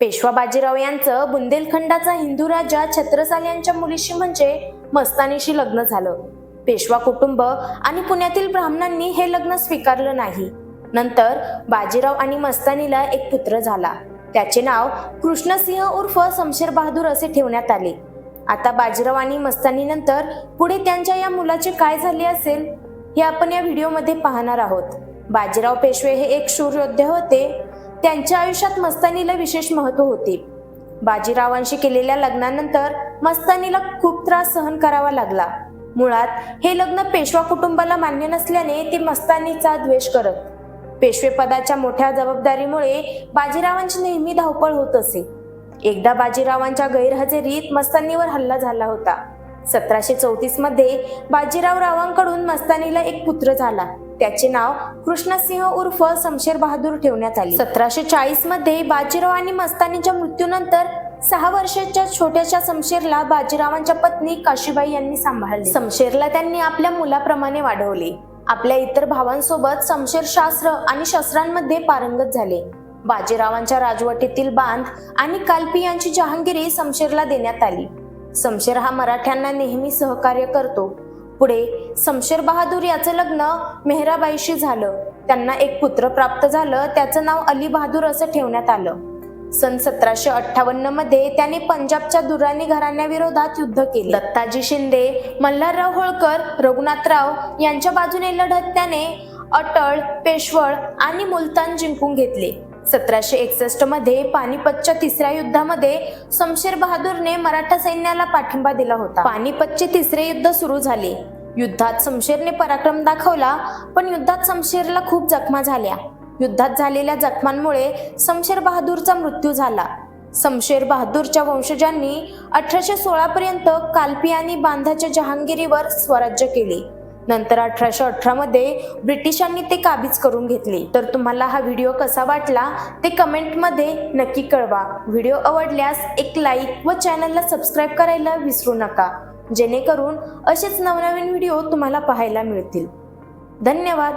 पेशवा बाजीराव यांचं बुंदेलखंडाचा हिंदू राजा छत्रसाल यांच्या मुलीशी म्हणजे मस्तानीशी लग्न झालं. पेशवा कुटुंब आणि पुण्यातील ब्राह्मणांनी हे लग्न स्वीकारलं नाही. नंतर बाजीराव आणि मस्तानीला एक पुत्र झाला. त्याचे नाव कृष्णसिंह उर्फ समशेर बहादूर असे ठेवण्यात आले. आता बाजीराव आणि मस्तानीनंतर पुढे त्यांच्या या मुलाचे काय झाले असेल हे आपण या व्हिडिओमध्ये पाहणार आहोत. बाजीराव पेशवे हे एक शूर योद्धे होते. त्यांच्या आयुष्यात मस्तानीला विशेष महत्त्व होते. बाजीरावांशी केलेल्या लग्नानंतर मस्तानीला खूप त्रास सहन करावा लागला. मुळात हे लग्न पेशवा कुटुंबाला मान्य नसल्याने ते मस्तानीचा द्वेष करत. पेशवेपदाच्या मोठ्या जबाबदारीमुळे बाजीरावांची नेहमी धावपळ होत असे. एकदा बाजीरावांच्या गैरहजेरीत मस्तानीवर हल्ला झाला होता. सतराशे चौतीसमध्ये बाजीराव रावांकडून मस्तानीला एक पुत्र झाला. त्याचे नाव कृष्णसिंह उर्फ शमशेर बहादूर ठेवण्यात आले. सतराशे चाळीसमध्ये बाजीराव आणि मस्तानीच्या मृत्यूनंतर सहा वर्षाच्या छोट्याशा समशेरला बाजीरावांच्या पत्नी काशीबाई यांनी सांभाळले. समशेरला त्यांनी आपल्या मुलाप्रमाणे वाढवले. आपल्या इतर भावांसोबत समशेर शास्त्र आणि शस्त्रांमध्ये पारंगत झाले. बाजीरावांच्या राजवटीतील बांध आणि कालपी यांची जहांगिरी समशेरला देण्यात आली. शमशेर हा मराठ्यांना नेहमी सहकार्य करतो. पुढे समशेर बहादूर याचं लग्न मेहराबाईशी झालं. त्यांना एक पुत्र प्राप्त झालं. त्याचं नाव अली बहादूर असं ठेवण्यात आलं. सन सतराशे अठ्ठावन्नमध्ये त्याने पंजाबच्या दुराणी घराण्याविरोधात युद्ध केले. दत्ताजी शिंदे मल्हारराव होळकर रघुनाथराव यांच्या बाजूने लढत त्याने अटळ पेशवळ आणि मुलतान जिंकून घेतले. सतराशे एकसष्टमध्ये पानिपतच्या तिसऱ्या युद्धामध्ये शमशेर बहादूरने मराठा सैन्याला पाठिंबा दिला होता. पानिपतचे तिसरे युद्ध सुरू झाले. युद्धात शमशेरने पराक्रम दाखवला पण युद्धात शमशेरला खूप जखमा झाल्या. युद्धात झालेल्या जखमांमुळे शमशेर बहादूरचा मृत्यू झाला. शमशेर बहादूरच्या वंशजांनी अठराशे सोळा पर्यंत कालपी आणि बांधाच्या जहांगीरीवर स्वराज्य केले. नंतर अठराशे अठरा मध्ये ब्रिटिशांनी ते काबीज करून घेतले. तर तुम्हाला हा व्हिडिओ कसा वाटला ते कमेंटमध्ये नक्की कळवा. व्हिडिओ आवडल्यास एक लाईक व चॅनलला सबस्क्राईब करायला विसरू नका. जेणेकरून असेच नवनवीन व्हिडिओ तुम्हाला पाहायला मिळतील. धन्यवाद.